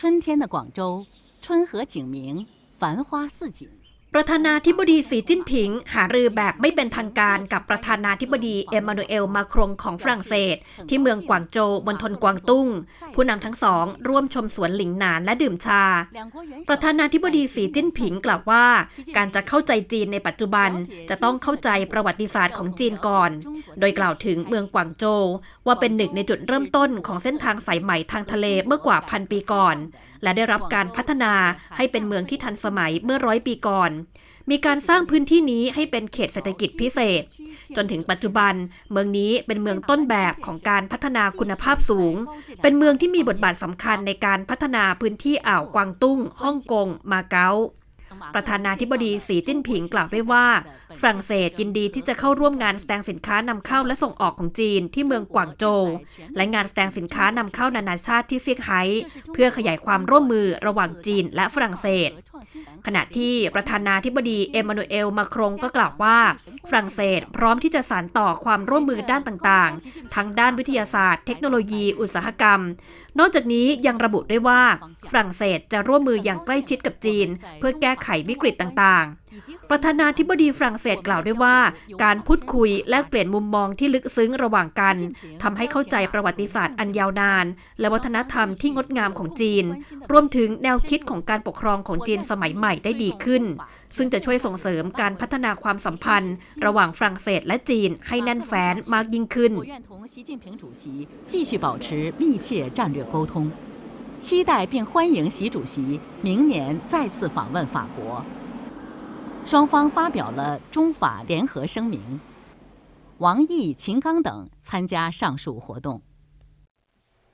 春天的广州，春和景明，繁花似锦。 ประธานาธิบดีสีจิ้นผิง หารือแบบไม่เป็นทางการกับประธานาธิบดีเอมมานูเอลมาครงของฝรั่งเศส ที่เมืองกวางโจวมณฑลกวางตุ้ง ผู้นำทั้งสอง ร่วมชมสวนหลิงหนานและดื่มชา ประธานาธิบดีสีจิ้นผิงกล่าวว่า การจะเข้าใจจีนในปัจจุบันจะต้องเข้าใจประวัติศาสตร์ของจีนก่อน โดยกล่าวถึงเมืองกวางโจวว่าเป็นหนึ่งในจุดเริ่มต้นของเส้นทางสายใหม่ทางทะเลเมื่อกว่าพันปีก่อน และได้รับการพัฒนาให้เป็นเมืองที่ทันสมัยเมื่อร้อยปีก่อน มีการสร้างพื้นที่นี้ให้เป็นเขตเศรษฐกิจพิเศษ จนถึงปัจจุบัน เมืองนี้เป็นเมืองต้นแบบของการพัฒนาคุณภาพสูง เป็นเมืองที่มีบทบาทสำคัญในการพัฒนาพื้นที่อ่าวกวางตุ้งฮ่องกง มาเก๊า ประธานาธิบดีสีจิ้นผิงกล่าวด้วยว่า ฝรั่งเศสยินดีที่จะเข้าร่วมงานแสดงสินค้านำเข้าและส่งออกของจีนที่เมืองกวางโจวและงานแสดงสินค้านำเข้านานาชาติที่เซี่ยงไฮ้เพื่อขยายความร่วมมือระหว่างจีนและฝรั่งเศส ขณะที่ประธานาธิบดีเอมมานูเอลมาครงก็กล่าวว่า ฝรั่งเศสพร้อมที่จะสานต่อความร่วมมือด้านต่างๆ ทั้งด้านวิทยาศาสตร์ เทคโนโลยี อุตสาหกรรม นอกจากนี้ยังระบุด้วยว่า ฝรั่งเศสจะร่วมมืออย่างใกล้ชิดกับจีน เพื่อแก้ไขวิกฤตต่างๆประธานาธิบดีฝรั่งเศสกล่าวด้วยว่า การพูดคุยแลกเปลี่ยนมุมมองที่ลึกซึ้งระหว่างกันทำให้เข้าใจประวัติศาสตร์อันยาวนาน และวัฒนธรรมที่งดงามของจีน รวมถึงแนวคิดของการปกครองของจีนสมัยใหม่ได้ดีขึ้น ซึ่งจะช่วยส่งเสริมการพัฒนาความสัมพันธ์ ระหว่างฝรั่งเศสและจีนให้แน่นแฟ้นมากยิ่งขึ้น 我愿同习近平主席继续保持密切战略沟通，期待并欢迎习主席明年再次访问法国。 双方发表了中法联合声明，王毅、秦刚等参加上述活动。